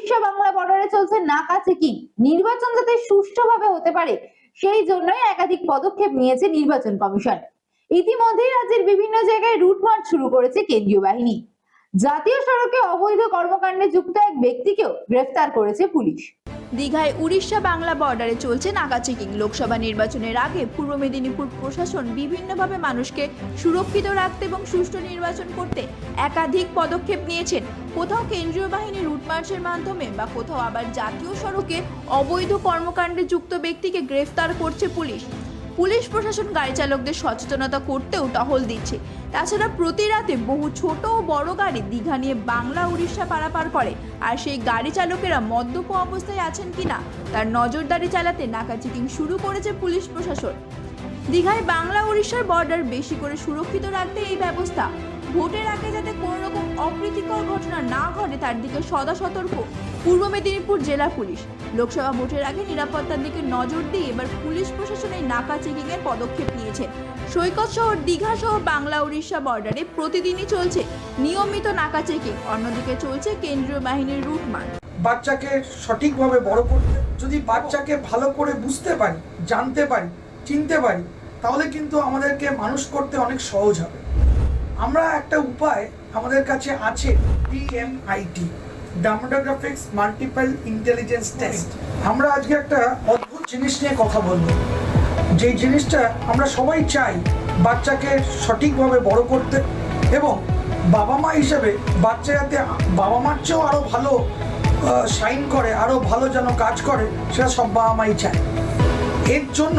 উড়িষ্যা বাংলা বর্ডারে চলছে নাকা চেকিং নির্বাচন যাতে সুষ্ঠুভাবে হতে পারে, সেই জন্যই একাধিক পদক্ষেপ নিয়েছে নির্বাচন কমিশন। ইতিমধ্যে রাজ্যের বিভিন্ন জায়গায় রুট মার্চ শুরু করেছে কেন্দ্রীয় বাহিনী। জাতীয় সড়কে অবৈধ কর্মকাণ্ডে যুক্ত এক ব্যক্তিকেও গ্রেফতার করেছে পুলিশ। দীঘায় উড়িষ্যা বাংলা বর্ডারে চলছে নাগা চেকিং লোকসভা নির্বাচনের আগে পূর্ব মেদিনীপুর প্রশাসন বিভিন্নভাবে মানুষকে সুরক্ষিত রাখতে এবং সুষ্ঠু নির্বাচন করতে একাধিক পদক্ষেপ নিয়েছেন। কোথাও কেন্দ্রীয় বাহিনীর রুট মার্চের মাধ্যমে বা কোথাও আবার জাতীয় সড়কে অবৈধ কর্মকাণ্ডে যুক্ত ব্যক্তিকে গ্রেফতার করছে পুলিশ। পুলিশ প্রশাসন গাড়ি চালকদের সচেতনতা করতেও টহল দিচ্ছে। তাছাড়া প্রতি রাতে বহু ছোট ও বড় গাড়ি দীঘা নিয়ে বাংলা উড়িষ্যা পারাপার করে। আর সেই গাড়ি চালকেরা মদ্যপ অবস্থায় আছেন কিনা, তার নজরদারি চালাতে নাকা চেকিং শুরু করেছে পুলিশ প্রশাসন। দীঘায় বাংলা উড়িষ্যার বর্ডার বেশি করে সুরক্ষিত রাখতে এই ব্যবস্থা। ভোটের আগে যাতে কোনো রকম অপ্রীতিকর ঘটনা না ঘটে, তার দিকে সদা সতর্ক। পূর্ব মেদিনীপুর জেলা পুলিশ। লোকসভা ভোটের আগে নিরাপত্তার দিকে নজর দিয়ে এবার পুলিশ প্রশাসন এই নাকা চেকিং এর পদক্ষেপ নিয়েছে। সৈকত শহর, দীঘা সহ বাংলা উড়িষ্যা বর্ডারে প্রতিদিনই চলছে নিয়মিত নাকা চেকিং। অন্যদিকে চলছে কেন্দ্রীয় বাহিনীর রুট মার্চ বাচ্চাকে সঠিকভাবে বড় করতে, যদি বাচ্চাকে ভালো করে বুঝতে পারি, জানতে পারি চিনতে পারি, তাহলে কিন্তু আমাদেরকে মানুষ করতে অনেক সহজ হবে। আমরা একটা উপায় আমাদের কাছে আছে DMIT dermatographics multiple intelligence test আমরা আজকে একটা অদ্ভুত জিনিস নিয়ে কথা বলব। যে জিনিসটা আমরা সবাই চাই বাচ্চাকে সঠিকভাবে বড় করতে এবং বাবা মা হিসেবে বাচ্চা যাতে বাবা মার চেয়েও আরও ভালো সাইন করে আরও ভালো যেন কাজ করে, সেটা সব বাবা মাই চায়। এর জন্য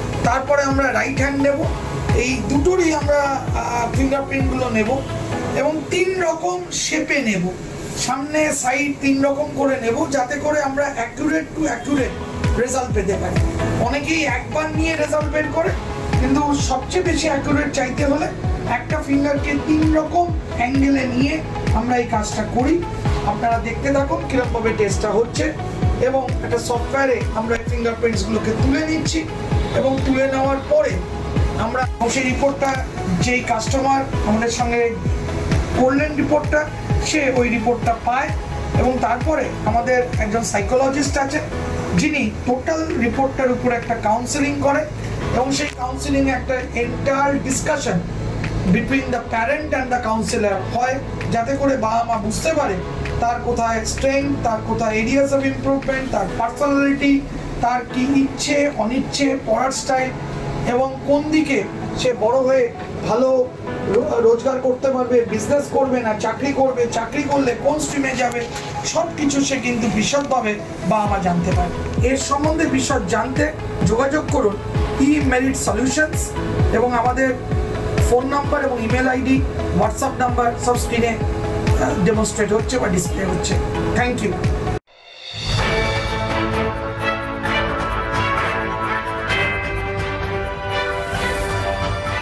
তারপরে আমরা রাইট হ্যান্ড নেব। এই দুটোরই আমরা ফিঙ্গারপ্রিন্টগুলো নেব এবং তিন রকম শেপে নেব। সামনে সাইড তিন রকম করে নেব যাতে করে আমরা অ্যাকুরেট টু অ্যাকুরেট রেজাল্ট পেতে পারি। অনেকেই একবার নিয়ে রেজাল্ট বের করে, কিন্তু সবচেয়ে বেশি অ্যাকুরেট চাইতে হলে একটা ফিঙ্গারকে তিন রকম অ্যাঙ্গেলে নিয়ে আমরা এই কাজটা করি। আপনারা দেখতে থাকুন কিরকমভাবে টেস্টটা হচ্ছে এবং একটা সফটওয়্যারে আমরা এই ফিঙ্গারপ্রিন্টসগুলোকে তুলে নিচ্ছি এবং তুলে নেওয়ার পরে আমরা সেই রিপোর্টটা যেই কাস্টমার আমাদের সঙ্গে করলেন রিপোর্টটা সে ওই রিপোর্টটা পায় এবং তারপরে আমাদের একজন সাইকোলজিস্ট আছে, যিনি টোটাল রিপোর্টটার উপর একটা কাউন্সেলিং করে এবং সেই কাউন্সেলিং একটা enter discussion between the parent and the counsellor হয়, যাতে করে বাবা মা বুঝতে পারে তার কোথায় স্ট্রেংথ তার কোথায় এরিয়াস অফ ইমপ্রুভমেন্ট তার পার্সোনালিটি তার কি ইচ্ছে, অনিচ্ছে, পড়ার স্টাইল এবং কোন দিকে সে বড় হয়ে ভালো রোজগার করতে পারবে বিজনেস করবে না, চাকরি করবে, চাকরি করলে কোন স্ট্রিমে যাবে সব কিছু সে কিন্তু বিশদভাবে বাবা মা জানতে পারে এর সম্বন্ধে বিশদ জানতে যোগাযোগ করুন ই মেরিট সলিউশনস এবং আমাদের ফোন নাম্বার এবং ইমেল আইডি হোয়াটসঅ্যাপ নাম্বার সব স্ক্রিনে ডেমনস্ট্রেট হচ্ছে বা ডিসপ্লে হচ্ছে। Thank you